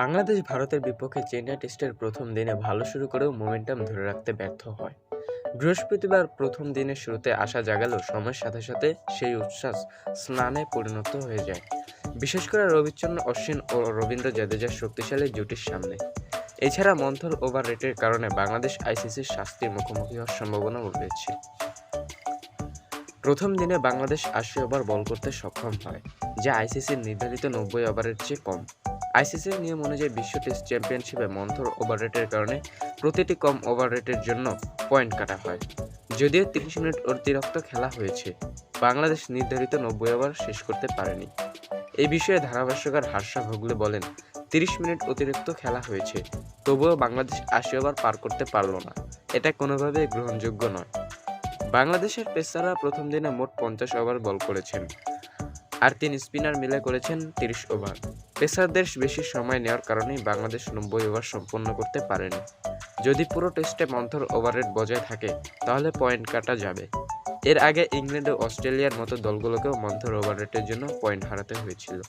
বাংলাদেশ ভারতের বিপক্ষে চেন্নাই টেস্টের প্রথম দিনে ভালো শুরু করেও মোমেন্টাম ধরে রাখতে ব্যর্থ হয়। বৃহস্পতিবার প্রথম দিনের শুরুতে আশা জাগালেও সময়ের সাথে সাথে সেই উচ্ছ্বাস স্নানে পরিণত হয়ে যায়। বিশেষ করে রবিচন্দ্র অশ্বিন ও রবীন্দ্র জাদেজার শক্তিশালী জুটির সামনে। এছাড়া মন্থর ওভার রেটের কারণে বাংলাদেশ আইসিসির শাস্তির মুখোমুখি হওয়ার সম্ভাবনাও রয়েছে। প্রথম দিনে বাংলাদেশ আশি ওভার বল করতে সক্ষম হয়, যা আইসিসির নির্ধারিত নব্বই ওভারের চেয়ে কম। আইসিসির নিয়ম অনুযায়ী বিশ্ব টেস্ট চ্যাম্পিয়নশিপে মন্থর ওভাররেটের কারণে প্রতিটি কম ওভাররেটের জন্য পয়েন্ট কাটা হয়। যদিও তিরিশ মিনিট অতিরিক্ত খেলা হয়েছে, বাংলাদেশ নির্ধারিত নব্বই ওভার শেষ করতে পারেনি। এই বিষয়ে ধারাভাষ্যকার হার্ষা ভোগলে বলেন, তিরিশ মিনিট অতিরিক্ত খেলা হয়েছে, তবুও বাংলাদেশ আশি ওভার পার করতে পারল না। এটা কোনোভাবে গ্রহণযোগ্য নয়। বাংলাদেশের পেসাররা প্রথম দিনে মোট পঞ্চাশ ওভার বল করেছেন। আর তিন স্পিনার মিলে করেছেন তিরিশ ওভার। পেসারদের বেশি সময় নেওয়ার কারণেই বাংলাদেশ নব্বই ওভার সম্পন্ন করতে পারেনি। যদি পুরো টেস্টে মন্থর ওভারের বজায় থাকে, তাহলে পয়েন্ট কাটা যাবে। এর আগে ইংল্যান্ড ও অস্ট্রেলিয়ার মতো দলগুলোকেও মন্থর ওভার রেটের জন্য পয়েন্ট হারাতে হয়েছিল।